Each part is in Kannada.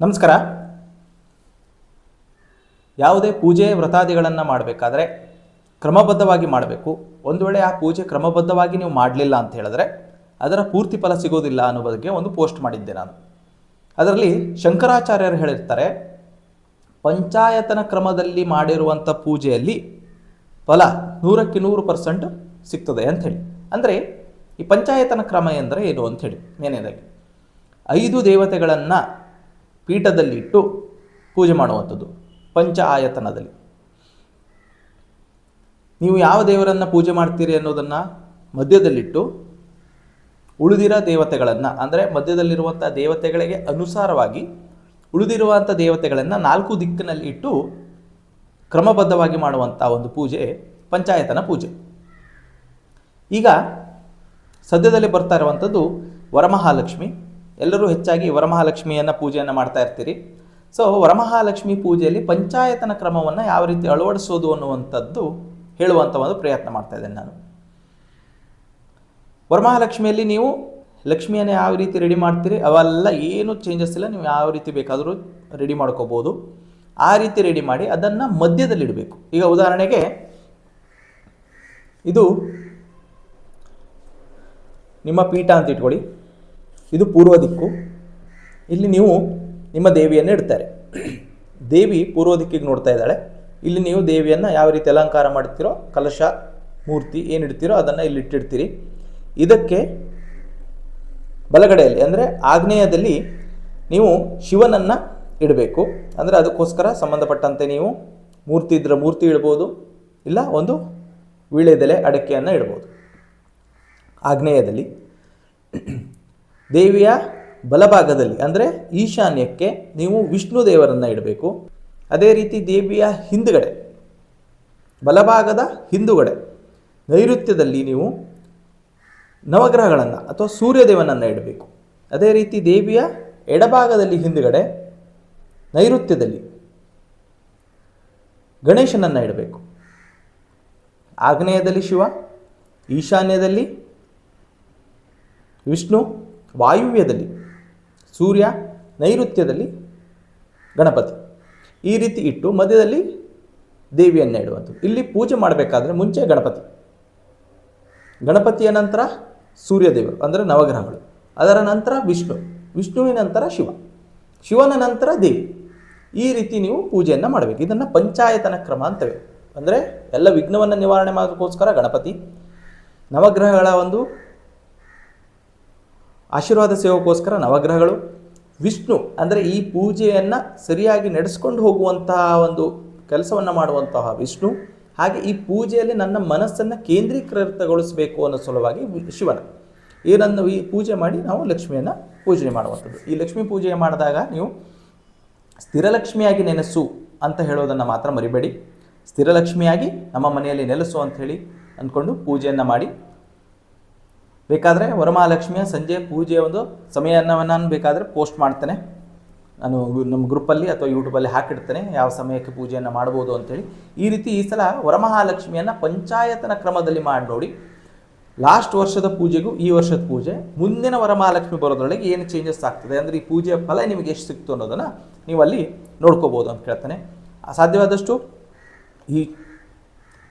ನಮಸ್ಕಾರ. ಯಾವುದೇ ಪೂಜೆ ವ್ರತಾದಿಗಳನ್ನು ಮಾಡಬೇಕಾದ್ರೆ ಕ್ರಮಬದ್ಧವಾಗಿ ಮಾಡಬೇಕು. ಒಂದು ವೇಳೆ ಆ ಪೂಜೆ ಕ್ರಮಬದ್ಧವಾಗಿ ನೀವು ಮಾಡಲಿಲ್ಲ ಅಂತ ಹೇಳಿದ್ರೆ ಅದರ ಪೂರ್ತಿ ಫಲ ಸಿಗೋದಿಲ್ಲ ಅನ್ನೋ ಬಗ್ಗೆ ಒಂದು ಪೋಸ್ಟ್ ಮಾಡಿದ್ದೆ ನಾನು. ಅದರಲ್ಲಿ ಶಂಕರಾಚಾರ್ಯರು ಹೇಳಿರ್ತಾರೆ, ಪಂಚಾಯತನ ಕ್ರಮದಲ್ಲಿ ಮಾಡಿರುವಂಥ ಪೂಜೆಯಲ್ಲಿ ಫಲ ನೂರಕ್ಕೆ ನೂರು ಪರ್ಸೆಂಟ್ ಸಿಗ್ತದೆ ಅಂಥೇಳಿ ಅಂದರೆ ಈ ಪಂಚಾಯತನ ಕ್ರಮ ಎಂದರೆ ಏನು ಅಂಥೇಳಿ ಏನೇನಾಗಿ ಐದು ದೇವತೆಗಳನ್ನು ಪೀಠದಲ್ಲಿಟ್ಟು ಪೂಜೆ ಮಾಡುವಂಥದ್ದು, ಪಂಚ ಆಯತನದಲ್ಲಿ. ನೀವು ಯಾವ ದೇವರನ್ನು ಪೂಜೆ ಮಾಡ್ತೀರಿ ಅನ್ನೋದನ್ನು ಮಧ್ಯದಲ್ಲಿಟ್ಟು ಉಳಿದಿರೋ ದೇವತೆಗಳನ್ನು, ಅಂದರೆ ಮಧ್ಯದಲ್ಲಿರುವಂಥ ದೇವತೆಗಳಿಗೆ ಅನುಸಾರವಾಗಿ ಉಳಿದಿರುವಂಥ ದೇವತೆಗಳನ್ನು ನಾಲ್ಕು ದಿಕ್ಕಿನಲ್ಲಿ ಇಟ್ಟು ಕ್ರಮಬದ್ಧವಾಗಿ ಮಾಡುವಂಥ ಒಂದು ಪೂಜೆ, ಪಂಚಾಯತನ ಪೂಜೆ. ಈಗ ಸದ್ಯದಲ್ಲಿ ಬರ್ತಾ ಇರುವಂಥದ್ದು ವರಮಹಾಲಕ್ಷ್ಮಿ. ಎಲ್ಲರೂ ಹೆಚ್ಚಾಗಿ ವರಮಹಾಲಕ್ಷ್ಮಿಯನ್ನು ಪೂಜೆಯನ್ನು ಮಾಡ್ತಾ ಇರ್ತೀರಿ. ಸೊ ವರಮಹಾಲಕ್ಷ್ಮಿ ಪೂಜೆಯಲ್ಲಿ ಪಂಚಾಯತನ ಕ್ರಮವನ್ನು ಯಾವ ರೀತಿ ಅಳವಡಿಸೋದು ಅನ್ನುವಂಥದ್ದು ಹೇಳುವಂಥ ಒಂದು ಪ್ರಯತ್ನ ಮಾಡ್ತಾ ಇದ್ದೇನೆ ನಾನು. ವರಮಹಾಲಕ್ಷ್ಮಿಯಲ್ಲಿ ನೀವು ಲಕ್ಷ್ಮಿಯನ್ನು ಯಾವ ರೀತಿ ರೆಡಿ ಮಾಡ್ತೀರಿ, ಅವೆಲ್ಲ ಏನು ಚೇಂಜಸ್ ಇಲ್ಲ, ನೀವು ಯಾವ ರೀತಿ ಬೇಕಾದರೂ ರೆಡಿ ಮಾಡ್ಕೋಬೋದು. ಆ ರೀತಿ ರೆಡಿ ಮಾಡಿ ಅದನ್ನು ಮಧ್ಯದಲ್ಲಿಡಬೇಕು ಈಗ ಉದಾಹರಣೆಗೆ ಇದು ನಿಮ್ಮ ಪೀಠ ಅಂತ ಇಟ್ಕೊಳ್ಳಿ. ಇದು ಪೂರ್ವ ದಿಕ್ಕು. ಇಲ್ಲಿ ನೀವು ನಿಮ್ಮ ದೇವಿಯನ್ನು ಇಡ್ತಾರೆ. ದೇವಿ ಪೂರ್ವ ದಿಕ್ಕಿಗೆ ನೋಡ್ತಾ ಇದ್ದಾಳೆ. ಇಲ್ಲಿ ನೀವು ದೇವಿಯನ್ನು ಯಾವ ರೀತಿ ಅಲಂಕಾರ ಮಾಡ್ತೀರೋ, ಕಲಶ, ಮೂರ್ತಿ ಏನು ಇಡ್ತೀರೋ ಅದನ್ನು ಇಲ್ಲಿ ಇಟ್ಟಿಡ್ತೀರಿ. ಇದಕ್ಕೆ ಬಲಗಡೆಯಲ್ಲಿ ಅಂದರೆ ಆಗ್ನೇಯದಲ್ಲಿ ನೀವು ಶಿವನನ್ನು ಇಡಬೇಕು. ಅಂದರೆ ಅದಕ್ಕೋಸ್ಕರ ಸಂಬಂಧಪಟ್ಟಂತೆ ನೀವು ಮೂರ್ತಿ ಇದ್ರೆ ಮೂರ್ತಿ ಇಡ್ಬೋದು, ಇಲ್ಲ ಒಂದು ವೀಳ್ಯದೆಲೆ ಅಡಕೆಯನ್ನು ಇಡ್ಬೋದು. ಆಗ್ನೇಯದಲ್ಲಿ ದೇವಿಯ ಬಲಭಾಗದಲ್ಲಿ, ಅಂದರೆ ಈಶಾನ್ಯಕ್ಕೆ ನೀವು ವಿಷ್ಣು ದೇವರನ್ನು ಇಡಬೇಕು. ಅದೇ ರೀತಿ ದೇವಿಯ ಹಿಂದುಗಡೆ, ಬಲಭಾಗದ ಹಿಂದುಗಡೆ, ನೈಋತ್ಯದಲ್ಲಿ ನೀವು ನವಗ್ರಹಗಳನ್ನು ಅಥವಾ ಸೂರ್ಯದೇವನನ್ನು ಇಡಬೇಕು. ಅದೇ ರೀತಿ ದೇವಿಯ ಎಡಭಾಗದಲ್ಲಿ ಹಿಂದುಗಡೆ, ನೈಋತ್ಯದಲ್ಲಿ ಗಣೇಶನನ್ನು ಇಡಬೇಕು. ಆಗ್ನೇಯದಲ್ಲಿ ಶಿವ, ಈಶಾನ್ಯದಲ್ಲಿ ವಿಷ್ಣು ವಾಯುವ್ಯದಲ್ಲಿ, ಸೂರ್ಯ ನೈಋತ್ಯದಲ್ಲಿ ಗಣಪತಿ. ಈ ರೀತಿ ಇಟ್ಟು ಮಧ್ಯದಲ್ಲಿ ದೇವಿಯನ್ನು ಇಡುವಂಥದ್ದು ಇಲ್ಲಿ ಪೂಜೆ ಮಾಡಬೇಕಾದ್ರೆ ಮುಂಚೆ ಗಣಪತಿ. ಗಣಪತಿಯ ನಂತರ ಸೂರ್ಯದೇವರು, ಅಂದರೆ ನವಗ್ರಹಗಳು. ಅದರ ನಂತರ ವಿಷ್ಣು, ವಿಷ್ಣುವಿನ ನಂತರ ಶಿವ, ಶಿವನ ನಂತರ ದೇವಿ. ಈ ರೀತಿ ನೀವು ಪೂಜೆಯನ್ನು ಮಾಡಬೇಕು. ಇದನ್ನು ಪಂಚಾಯತನ ಕ್ರಮ ಅಂತವೆ ಅಂದರೆ ಎಲ್ಲ ವಿಘ್ನವನ್ನು ನಿವಾರಣೆ ಮಾಡೋದಕ್ಕೋಸ್ಕರ ಗಣಪತಿ, ನವಗ್ರಹಗಳ ಒಂದು ಆಶೀರ್ವಾದ ಸೇವಕ್ಕೋಸ್ಕರ ನವಗ್ರಹಗಳು, ವಿಷ್ಣು ಅಂದರೆ ಈ ಪೂಜೆಯನ್ನು ಸರಿಯಾಗಿ ನಡೆಸ್ಕೊಂಡು ಹೋಗುವಂತಹ ಒಂದು ಕೆಲಸವನ್ನು ಮಾಡುವಂತಹ ವಿಷ್ಣು, ಹಾಗೆ ಈ ಪೂಜೆಯಲ್ಲಿ ನನ್ನ ಮನಸ್ಸನ್ನು ಕೇಂದ್ರೀಕೃತಗೊಳಿಸಬೇಕು ಅನ್ನೋ ಸಲುವಾಗಿ ಶಿವನ. ಏನನ್ನು ಈ ಪೂಜೆ ಮಾಡಿ ನಾವು ಲಕ್ಷ್ಮಿಯನ್ನು ಪೂಜೆ ಮಾಡುವಂಥದ್ದು. ಈ ಲಕ್ಷ್ಮೀ ಪೂಜೆ ಮಾಡಿದಾಗ ನೀವು ಸ್ಥಿರಲಕ್ಷ್ಮಿಯಾಗಿ ನೆನೆಸು ಅಂತ ಹೇಳೋದನ್ನು ಮಾತ್ರ ಮರಿಬೇಡಿ. ಸ್ಥಿರಲಕ್ಷ್ಮಿಯಾಗಿ ನಮ್ಮ ಮನೆಯಲ್ಲಿ ನೆಲೆಸು ಅಂತ ಹೇಳಿ ಅಂದ್ಕೊಂಡು ಪೂಜೆಯನ್ನು ಮಾಡಿ ಬೇಕಾದರೆ ವರಮಹಾಲಕ್ಷ್ಮಿಯ ಸಂಜೆ ಪೂಜೆಯ ಒಂದು ಸಮಯವನ್ನು ನಾನು ಬೇಕಾದರೆ ಪೋಸ್ಟ್ ಮಾಡ್ತೇನೆ. ನಾನು ನಮ್ಮ ಗ್ರೂಪಲ್ಲಿ ಅಥವಾ ಯೂಟ್ಯೂಬಲ್ಲಿ ಹಾಕಿಡ್ತೇನೆ ಯಾವ ಸಮಯಕ್ಕೆ ಪೂಜೆಯನ್ನು ಮಾಡ್ಬೋದು ಅಂತೇಳಿ. ಈ ರೀತಿ ಈ ಸಲ ವರಮಹಾಲಕ್ಷ್ಮಿಯನ್ನು ಪಂಚಾಯತನ ಕ್ರಮದಲ್ಲಿ ಮಾಡಿ ನೋಡಿ ಲಾಸ್ಟ್ ವರ್ಷದ ಪೂಜೆಗೂ ಈ ವರ್ಷದ ಪೂಜೆ. ಮುಂದಿನ ವರಮಹಾಲಕ್ಷ್ಮಿ ಬರೋದ್ರೊಳಗೆ ಏನು ಚೇಂಜಸ್ ಆಗ್ತದೆ? ಅಂದರೆ ಈ ಪೂಜೆಯ ಫಲ ನಿಮಗೆ ಎಷ್ಟು ಸಿಕ್ತು ಅನ್ನೋದನ್ನು ನೀವು ಅಲ್ಲಿ ನೋಡ್ಕೋಬೋದು ಅಂತ ಹೇಳ್ತೇನೆ ಸಾಧ್ಯವಾದಷ್ಟು ಈ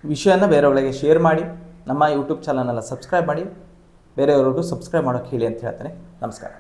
ವಿಷಯನ ಬೇರೆಯವಳಿಗೆ ಶೇರ್ ಮಾಡಿ. ನಮ್ಮ ಯೂಟ್ಯೂಬ್ ಚಾನಲನ್ನು ಸಬ್ಸ್ಕ್ರೈಬ್ ಮಾಡಿ. ಬೇರೆಯವ್ರಿಗೂ ಸಬ್ಸ್ಕ್ರೈಬ್ ಮಾಡೋಕ್ಕೆ ಹೇಳಿ ಅಂತ ಹೇಳ್ತಾನೆ. ನಮಸ್ಕಾರ.